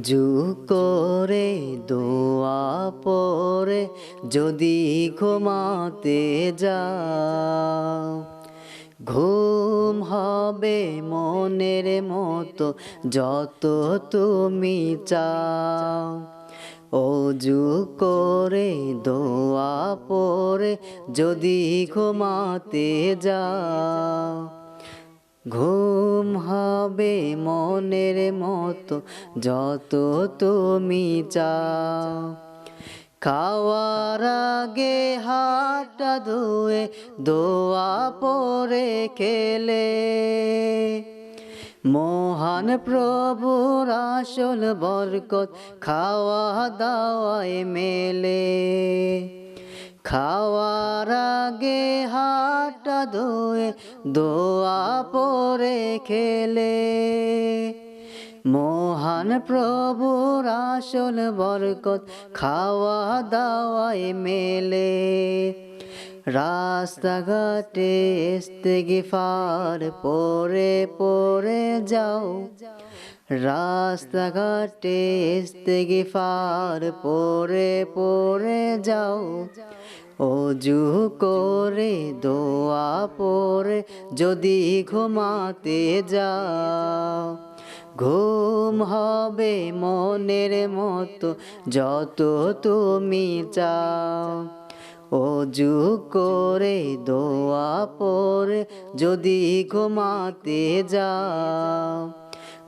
অজু করে দোয়া পরে যদি ঘুমাতে যাও। ঘুম হবে মনের মতো যত তুমি চাও। অজু করে দোয়া পরে যদি ঘুমাতে যাও। ঘুম হবে মনের মতো যত তুমি চাও। খাওয়ার আগে হাতটা ধুয়ে দোয়া পরে খেলে। মহান প্রভুর আসল বরকত খাওয়া দাওয়ায় মেলে। খাওয়ার আগে হাতটা ধুয়ে দোয়া পরে খেলে। মহান প্রভুর আসল বরকত খাওয়া দাওয়ায় মেলে। রাস্তাঘাটে ইস্তেগফার পরে পরে যাও। রাস্তাঘাটে ইস্তেগফার পরে পরে যাও। অজু করে দোয়া পরে যদি ঘুমাতে যাও। ঘুম হবে মনের মতো, যত তুমি চাও। অজু করে দোয়া পরে যদি ঘুমাতে যাও।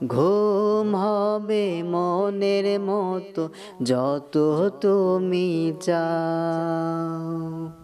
ঘুম হবে মনের মতো যত তুমি চাও।